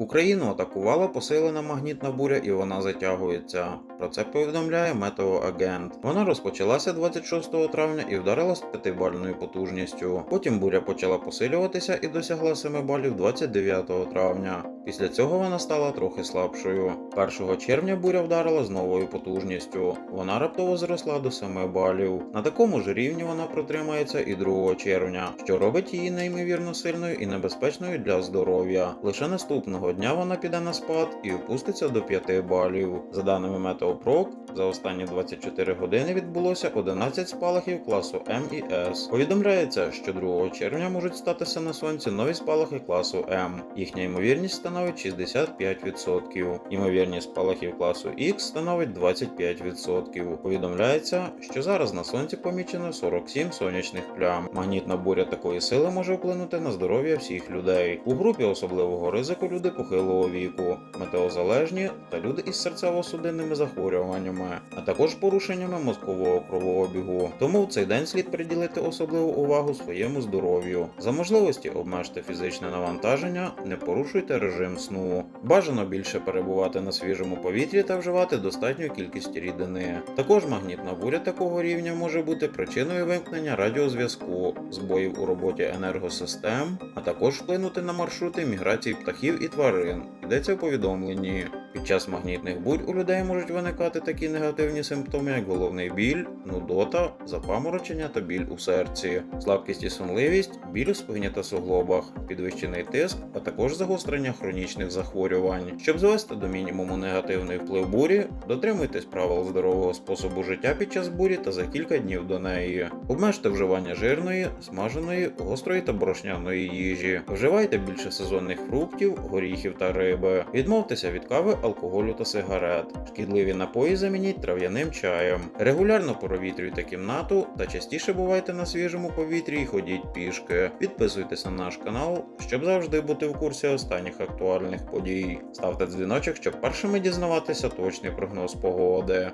Україну атакувала посилена магнітна буря і вона затягується. Про це повідомляє метеоагент. Вона розпочалася 26 травня і вдарила з 5-бальною потужністю. Потім буря почала посилюватися і досягла 7 балів 29 травня. Після цього вона стала трохи слабшою. 1 червня буря вдарила з новою потужністю. Вона раптово зросла до 7 балів. На такому ж рівні вона протримається і 2 червня, що робить її неймовірно сильною і небезпечною для здоров'я. Лише наступного дня вона піде на спад і опуститься до 5 балів. За даними Метеопрок, за останні 24 години відбулося 11 спалахів класу М і С. Повідомляється, що 2 червня можуть статися на сонці нові спалахи класу М. Їхня ймовірність становить 65%. Ймовірність спалахів класу Х становить 25%. Повідомляється, що зараз на сонці помічено 47 сонячних плям. Магнітна буря такої сили може вплинути на здоров'я всіх людей. У групі особливого ризику люди похилого віку, метеозалежні та люди із серцево-судинними захворюваннями, а також порушеннями мозкового кровообігу. Тому в цей день слід приділити особливу увагу своєму здоров'ю. За можливості обмежте фізичне навантаження, не порушуйте режим сну. Бажано більше перебувати на свіжому повітрі та вживати достатню кількість рідини. Також магнітна буря такого рівня може бути причиною вимкнення радіозв'язку, збоїв у роботі енергосистем, а також вплинути на маршрути міграції птахів і тварин. Йдеться в повідомленні. Під час магнітних бурь у людей можуть виникати такі негативні симптоми, як головний біль, нудота, запаморочення та біль у серці, слабкість і сонливість, біль у спині та суглобах, підвищений тиск, а також загострення хронічних захворювань. Щоб звести до мінімуму негативний вплив бурі, дотримуйтесь правил здорового способу життя під час бурі та за кілька днів до неї. Обмежте вживання жирної, смаженої, гострої та борошняної їжі. Вживайте більше сезонних фруктів, горіхів та риби. Відмовтеся від кави, алкоголю та сигарет. Шкідливі напої замініть трав'яним чаєм. Регулярно провітрюйте кімнату та частіше бувайте на свіжому повітрі і ходіть пішки. Підписуйтесь на наш канал, щоб завжди бути в курсі останніх актуальних подій. Ставте дзвіночок, щоб першими дізнаватися точний прогноз погоди.